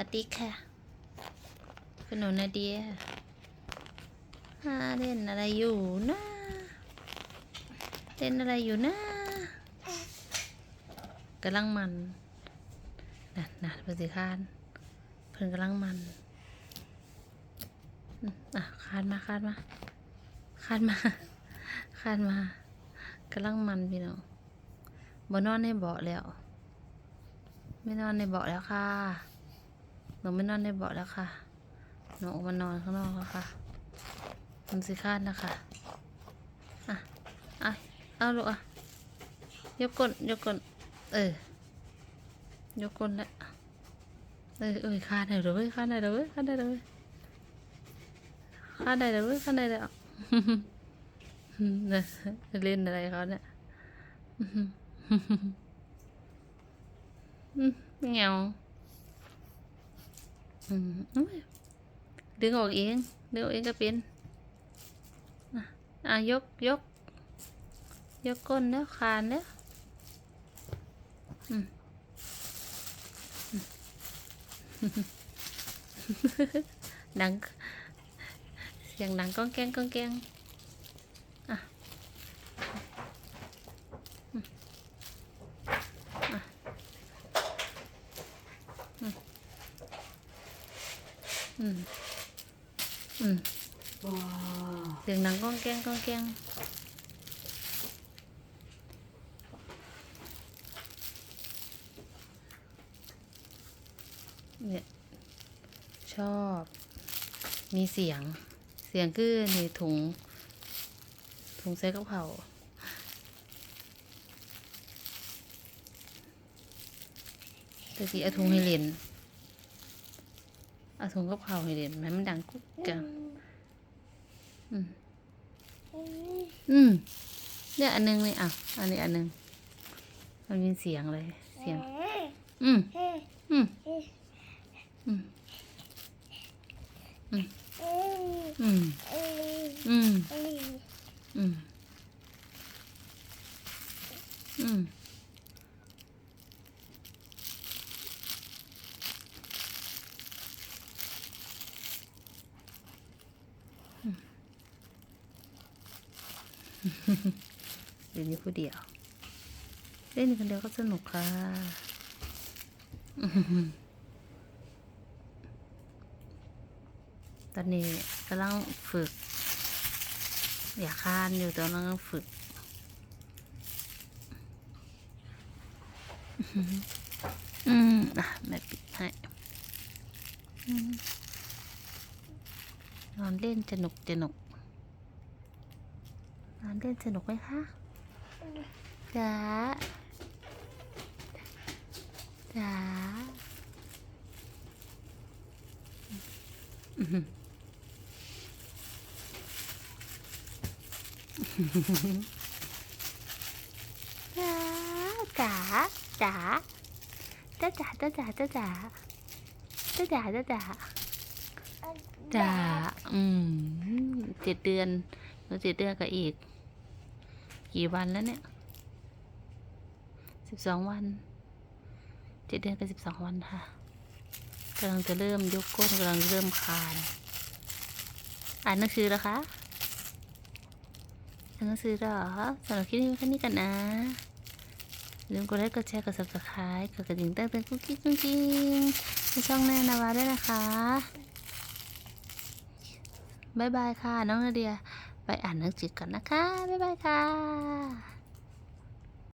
วัสดีค่ะ คุณหนูนาเดียฮาเล่นอะไรอยู่นะเล่นอะไรอยู่นะกำลังมันน่ะน่ะเพื่อนสิคานเพื่อนกำลังมันอะคานมาคานมาคานมาคานมากำลังมันพี่น้องบ่นอนในเบาะแล้ว ไม่นอนในเบาะแล้วค่ะ นูไม่นอนในเบาะแล้วค่ะ หนูออกมานอนข้างนอกแล้วค่ะมันสิคาดนะคะอะอะเอาลูกอะ ยกก้นยกก้นเออ ยกก้นแล้วเออเอ้ยคาดได้เลยเว้ยคาดได้เลยเว้ยคาดได้เลยเว้ยคาดได้เลยเว้ยคาดได้แล้วเนี่ยเล่นอะไรเขาเนี่ยอืมเงียวอืมอุ๊ย ดึงออกเองดึงออกเองก็เป็นอะอะยกยกยกก้นแล้วคานแล้วอืมอืมดังเสียงดังก้องแกงก้องแกงอะอืมอะ อืม อืมเสียงดังก้องแกงก้องแกงเนี่ย ชอบ มีเสียง เสียงคือนี่ถุง ถุงใส่กระเพราแต่สิเอาถุงให้เล่น เอาถุงกระเพราให้เล่นแม้มันดังกุ๊กกังอืมอืมเนี่ยอันหนึงนี่อะ อันนี้อันหนึงมันมีเสียงเลย เสียง อืมอืมอืมอืมอืมอืมอืม เล่นอยู่คนเดียว เล่นอยู่คนเดียวก็สนุกค่ะอื้อหือตอนนี้กำลังฝึก อย่าคานอยู่ตอนกำลังฝึกอื้อหืออืมอะแม่ปิดให้อืมนอนเล่นสนุกสนุกนอน เล่นสนุกไหมคะจ๋าจ๋าอือหือจ๋าจ๋าจ๋าจ๋าจ๋าจ๋าจ๋าจ๋าจ๋าจ๋าจ๋าจ๋าจ๋าจ๋าอืมเจ็ดเดือนหรือเจ็ดเดือนกับอีก กี่วันแล้วเนี่ยสิบสองวันเจ็ดเดือนกับสิบสองวันค่ะกำลังจะเริ่มยกก้นกำลังเริ่มคานอ่านหนังสือแล้วคะอ่านหนังสือหรอสำหรับคลิปนี้แค่นี้กันนะอย่าลืมกดไลค์กดแชร์กด subscribe กดกระดิ่งตั้งเตือนกุ๊กกิ๊กกุ๊กกิ๊กในช่องแม่นาวาด้วยนะคะ บ๊ายบายค่ะ น้องนาเดีย ไปอ่านหนังสือก่อนนะคะ บ๊ายบายค่ะ